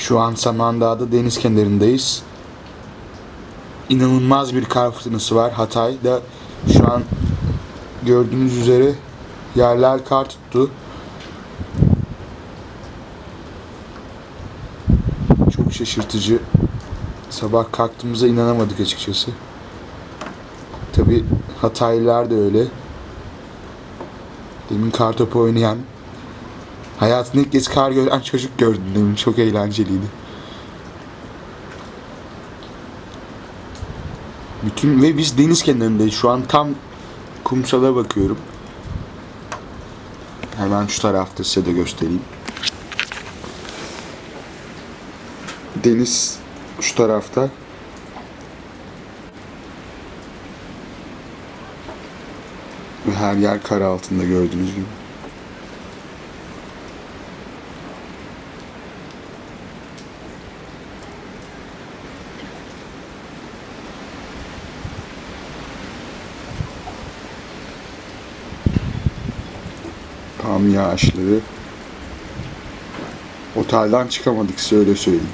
Şu an Samandağ'da deniz kenarındayız. İnanılmaz bir kar fırtınası var Hatay'da. Şu an gördüğünüz üzere yerler kar tuttu. Çok şaşırtıcı. Sabah kalktığımıza inanamadık açıkçası. Tabi Hataylılar da öyle. Demin kar topu oynayan, hayatında ilk kez kar gören çocuk gördüm demin. Çok eğlenceliydi. Bütün ve biz deniz kenarındayız. Şu an tam kumsala bakıyorum. Hemen şu tarafta size de göstereyim. Deniz şu tarafta. Ve her yer kar altında gördüğünüz gibi. Palm yağışları. Otelden çıkamadık size öyle söyleyeyim.